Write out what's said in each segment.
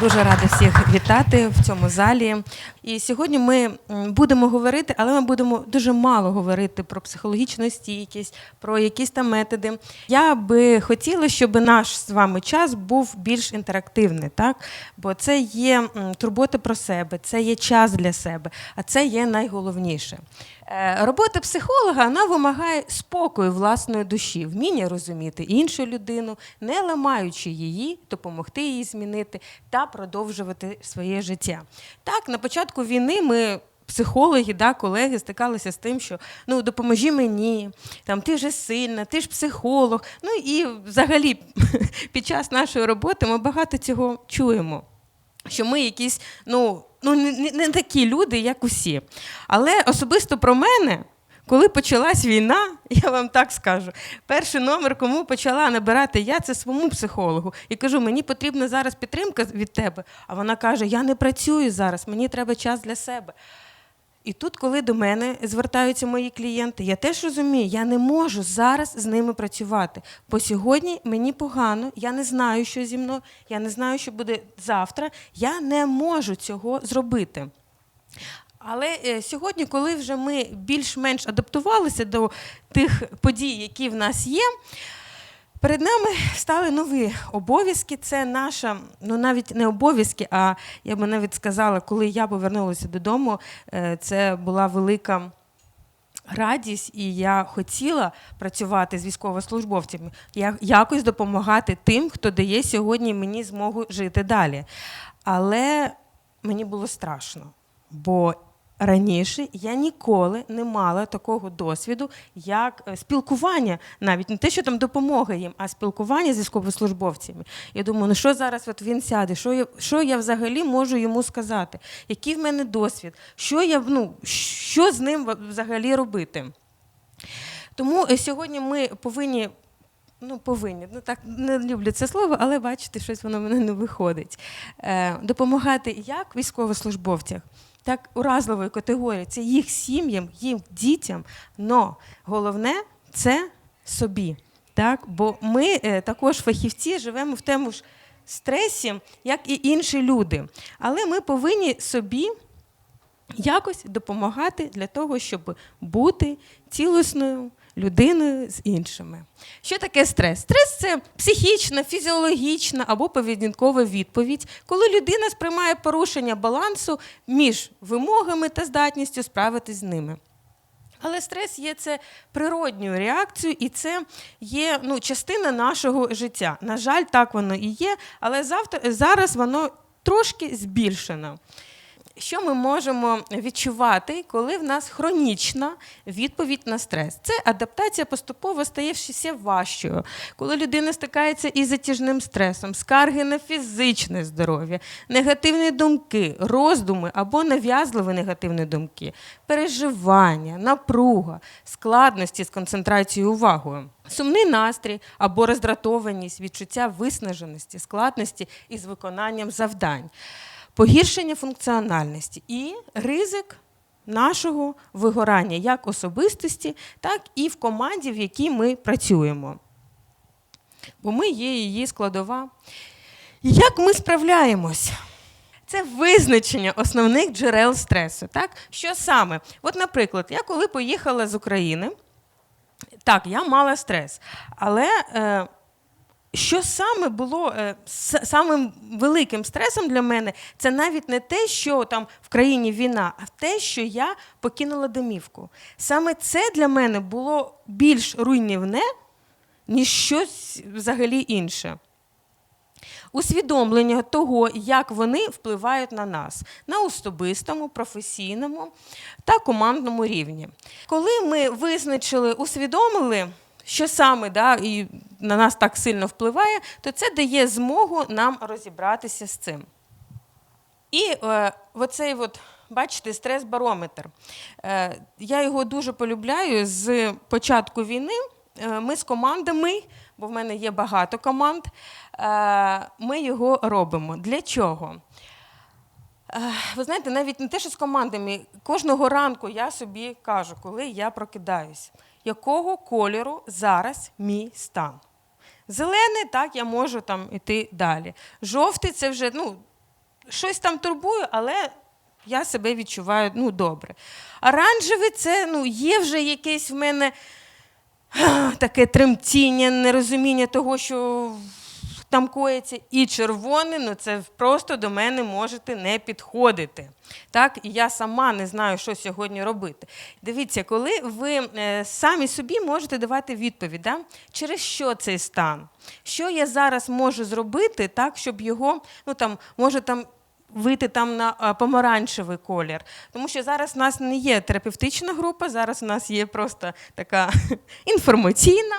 Дуже рада всіх вітати в цьому залі. І сьогодні ми будемо говорити, але ми будемо дуже мало говорити про психологічну стійкість, про якісь там методи. Я би хотіла, щоб наш з вами час був більш інтерактивний, так? Бо це є турбота про себе, це є час для себе, а це є найголовніше. Е, Робота психолога вона вимагає спокою власної душі, вміння розуміти іншу людину, не ламаючи її, допомогти їй змінити та продовжувати своє життя. Так, на початку війни ми. Психологи, да, колеги стикалися з тим, що ну допоможи мені, там ти ж сильна, ти ж психолог. Ну і взагалі під час нашої роботи ми багато цього чуємо що ми якісь, ну, ну не, не- такі люди, як усі. Але особисто про мене, коли почалась війна, я вам так скажу, перший номер, кому почала набирати я, це своєму психологу. І кажу, мені потрібна зараз підтримка від тебе. А вона каже: Я не працюю зараз, мені треба час для себе. І тут, коли до мене звертаються мої клієнти, я теж розумію, я не можу зараз з ними працювати. Бо сьогодні мені погано, я не знаю, що зі мною, я не знаю, що буде завтра. Я не можу цього зробити. Але е, сьогодні, коли вже ми більш-менш адаптувалися до тих подій, які в нас є, Перед нами стали нові обов'язки. Це наша, ну навіть не обов'язки, а я би навіть сказала, коли я повернулася додому, е, це була велика радість, і я хотіла працювати з військовослужбовцями, якось допомагати тим, хто дає сьогодні мені змогу жити далі. Але мені було страшно, бо раніше я ніколи не мала такого досвіду, як е, спілкування, навіть не те, що там допомога їм, а спілкування з військовослужбовцями. Я думаю, ну що зараз от він сяде, що я, що я взагалі можу йому сказати, який в мене досвід, що я ну, що з ним взагалі робити. Тому е, сьогодні ми повинні. Ну, повинні, ну так не люблю це слово, але бачите, щось воно в мене не виходить. Е, допомагати як військовослужбовцям, так уразливої категорії. Це їх сім'ям, їм дітям. Но головне це собі. Так? Бо ми е, також фахівці живемо в тому ж стресі, як і інші люди. Але ми повинні собі якось допомагати для того, щоб бути цілісною людиною з іншими. Що таке стрес? Стрес це психічна, фізіологічна або поведінкова відповідь, коли людина сприймає порушення балансу між вимогами та здатністю справитись з ними. Але стрес є це природньою реакцією, і це є ну, частина нашого життя. На жаль, так воно і є, але завтра, зараз воно трошки збільшено. Що ми можемо відчувати, коли в нас хронічна відповідь на стрес? Це адаптація поступово стає все важчою, коли людина стикається із затяжним стресом, скарги на фізичне здоров'я, негативні думки, роздуми або нав'язливі негативні думки, переживання, напруга, складності з концентрацією увагою. Сумний настрій або роздратованість, відчуття виснаженості, складності із виконанням завдань погіршення функціональності і ризик нашого вигорання як особистості, так і в команді, в якій ми працюємо. Бо ми є її складова. Як ми справляємось? Це визначення основних джерел стресу. Так? Що саме? От, наприклад, я коли поїхала з України, так, я мала стрес, але. Е, що саме було е, самим великим стресом для мене, це навіть не те, що там в країні війна, а те, що я покинула домівку. Саме це для мене було більш руйнівне, ніж щось взагалі інше. Усвідомлення того, як вони впливають на нас на особистому, професійному та командному рівні. Коли ми визначили, усвідомили, що саме да, і на нас так сильно впливає, то це дає змогу нам розібратися з цим. І е, оцей, от, бачите, стрес-барометр. Е, я його дуже полюбляю з початку війни. Е, ми з командами, бо в мене є багато команд, е, ми його робимо. Для чого? Е, Ви знаєте, навіть не те, що з командами, кожного ранку я собі кажу, коли я прокидаюсь, якого кольору зараз мій стан. Зелений, так, я можу там іти далі. Жовтий це вже, ну, щось там турбую, але я себе відчуваю ну, добре. Оранжевий це ну, є вже якесь в мене таке тремтіння, нерозуміння того, що там коїться, і червоний, ну це просто до мене можете не підходити. Так, і я сама не знаю, що сьогодні робити. Дивіться, коли ви е, самі собі можете давати відповідь, да? через що цей стан? Що я зараз можу зробити так, щоб його, ну там, може там вийти там на помаранчевий колір. Тому що зараз у нас не є терапевтична група, зараз у нас є просто така інформаційна.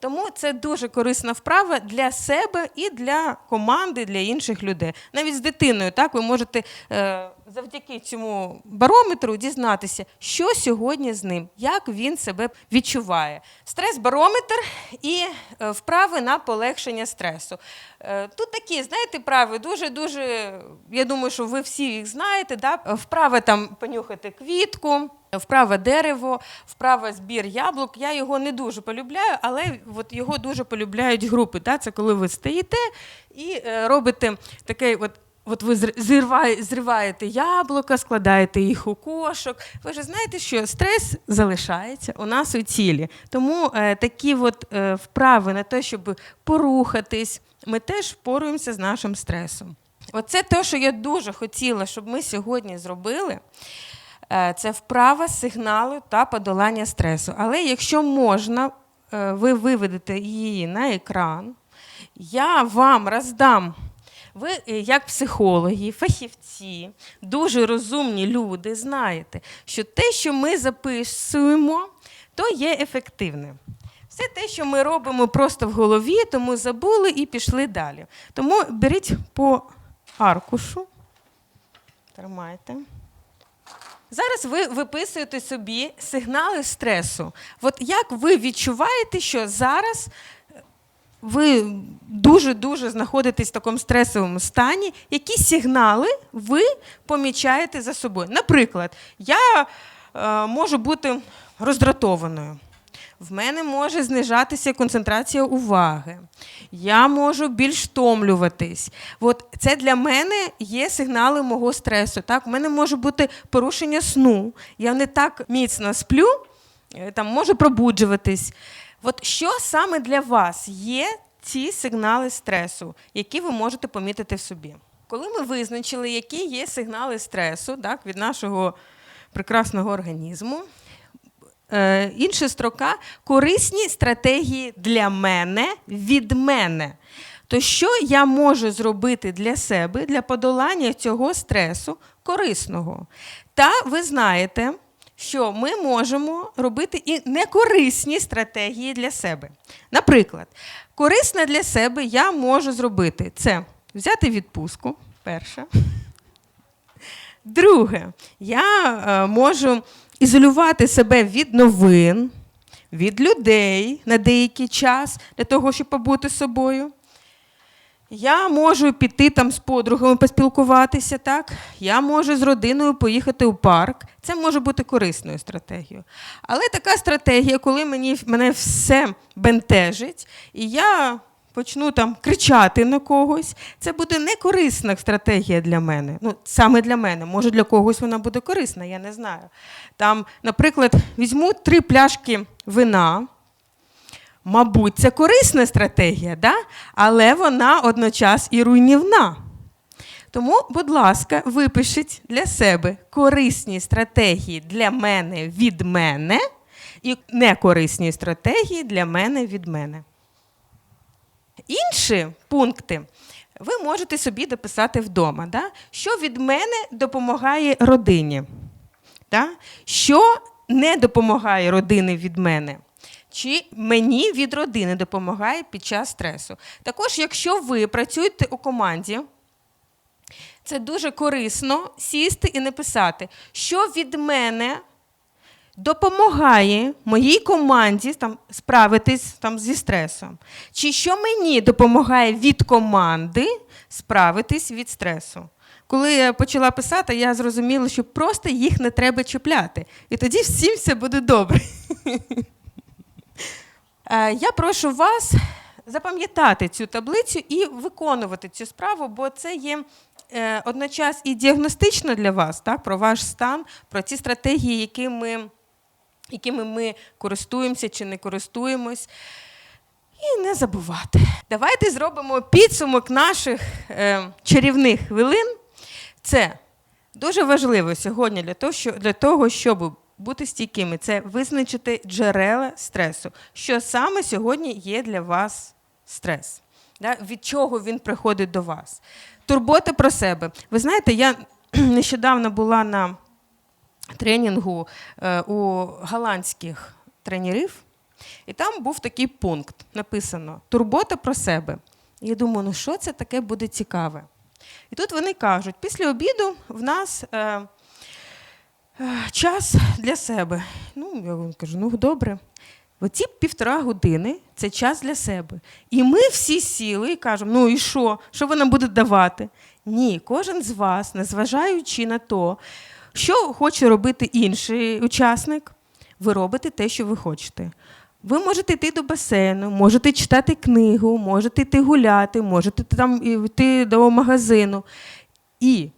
Тому це дуже корисна вправа для себе і для команди, для інших людей. Навіть з дитиною, так ви можете е, завдяки цьому барометру дізнатися, що сьогодні з ним, як він себе відчуває. Стрес-барометр і е, вправи на полегшення стресу. Е, тут такі, знаєте, вправи дуже-дуже, я думаю, що ви всі їх знаєте. Да? Вправа там понюхати квітку. Вправа дерево, вправа збір яблук. Я його не дуже полюбляю, але от його дуже полюбляють групи. Да? Це коли ви стоїте і е, робите таке. От, От ви зриваєте яблука, складаєте їх у кошок. Ви ж знаєте, що стрес залишається у нас у тілі. Тому е, такі от, е, вправи на те, щоб порухатись, ми теж впоруємося з нашим стресом. Оце те, що я дуже хотіла, щоб ми сьогодні зробили. Е, це вправа сигналу та подолання стресу. Але якщо можна, е, ви виведете її на екран, я вам роздам. Ви, е, як психологи, фахівці, дуже розумні люди, знаєте, що те, що ми записуємо, то є ефективним. Все те, що ми робимо просто в голові, тому забули і пішли далі. Тому беріть по аркушу, тримайте. Зараз ви виписуєте собі сигнали стресу. От як ви відчуваєте, що зараз ви дуже-дуже знаходитесь в такому стресовому стані, які сигнали ви помічаєте за собою? Наприклад, я е, можу бути роздратованою. В мене може знижатися концентрація уваги. Я можу більш втомлюватись. От це для мене є сигнали мого стресу. Так? У мене може бути порушення сну. Я не так міцно сплю, е, там можу пробуджуватись. От що саме для вас є ці сигнали стресу, які ви можете помітити в собі? Коли ми визначили, які є сигнали стресу так, від нашого прекрасного організму, е, інша строка корисні стратегії для мене від мене. То що я можу зробити для себе для подолання цього стресу корисного? Та ви знаєте, що ми можемо робити і некорисні стратегії для себе. Наприклад, корисне для себе я можу зробити це взяти відпустку, перше. Друге, я е, можу ізолювати себе від новин, від людей на деякий час для того, щоб побути собою. Я можу піти там з подругами поспілкуватися, так? Я можу з родиною поїхати у парк. Це може бути корисною стратегією. Але така стратегія, коли мені, мене все бентежить, і я почну там кричати на когось, це буде не корисна стратегія для мене. Ну, саме для мене. Може, для когось вона буде корисна, я не знаю. Там, наприклад, візьму три пляшки вина. Мабуть, це корисна стратегія, да? але вона одночас і руйнівна. Тому, будь ласка, випишіть для себе корисні стратегії для мене від мене і некорисні стратегії для мене від мене. Інші пункти ви можете собі дописати вдома. Да? Що від мене допомагає родині? Да? Що не допомагає родини від мене? Чи мені від родини допомагає під час стресу? Також, якщо ви працюєте у команді, це дуже корисно сісти і написати, що від мене допомагає моїй команді там, справитись там, зі стресом. Чи що мені допомагає від команди справитись від стресу? Коли я почала писати, я зрозуміла, що просто їх не треба чіпляти. І тоді всім все буде добре. Е, я прошу вас запам'ятати цю таблицю і виконувати цю справу, бо це є е, одночас і діагностично для вас, так, про ваш стан, про ті стратегії, якими, якими ми користуємося чи не користуємось. І не забувати. Давайте зробимо підсумок наших е, чарівних хвилин. Це дуже важливо сьогодні для того, що, для того, щоб бути стійкими. Це визначити джерела стресу. Що саме сьогодні є для вас стрес? Да? Від чого він приходить до вас? Турбота про себе. Ви знаєте, я нещодавно була на тренінгу е, у голландських тренерів. І там був такий пункт: написано Турбота про себе. І я думаю, ну що це таке буде цікаве? І тут вони кажуть: після обіду в нас е, е, час для себе. Ну, я вам кажу, ну добре. Оці півтора години це час для себе. І ми всі сіли і кажемо: ну і що? Що ви нам будете давати? Ні, кожен з вас, незважаючи на то, що хоче робити інший учасник, ви робите те, що ви хочете. Ви можете йти до басейну, можете читати книгу, можете йти гуляти, можете там йти до магазину. І,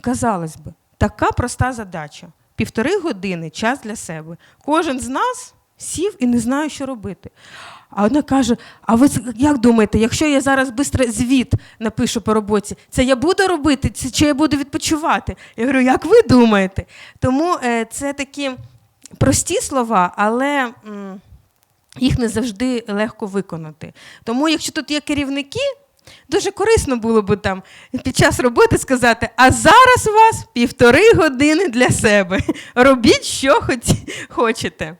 казалось би, така проста задача: півтори години час для себе. Кожен з нас сів і не знає, що робити. А вона каже: А ви як думаєте, якщо я зараз швидко звіт напишу по роботі, це я буду робити, чи я буду відпочивати? Я говорю, як ви думаєте? Тому е, це такі прості слова, але. Їх не завжди легко виконати. Тому, якщо тут є керівники, дуже корисно було б там під час роботи сказати: а зараз у вас півтори години для себе. Робіть, що хочете.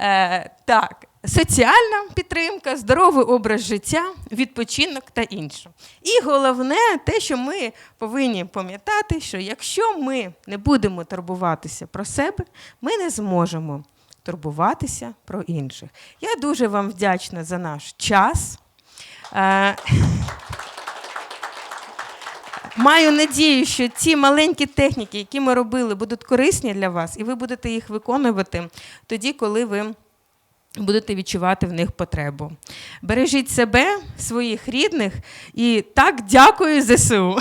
Е, так, соціальна підтримка, здоровий образ життя, відпочинок та інше. І головне, те, що ми повинні пам'ятати, що якщо ми не будемо турбуватися про себе, ми не зможемо турбуватися про інших. Я дуже вам вдячна за наш час. Е, Маю надію, що ці маленькі техніки, які ми робили, будуть корисні для вас, і ви будете їх виконувати тоді, коли ви будете відчувати в них потребу. Бережіть себе, своїх рідних і так дякую ЗСУ.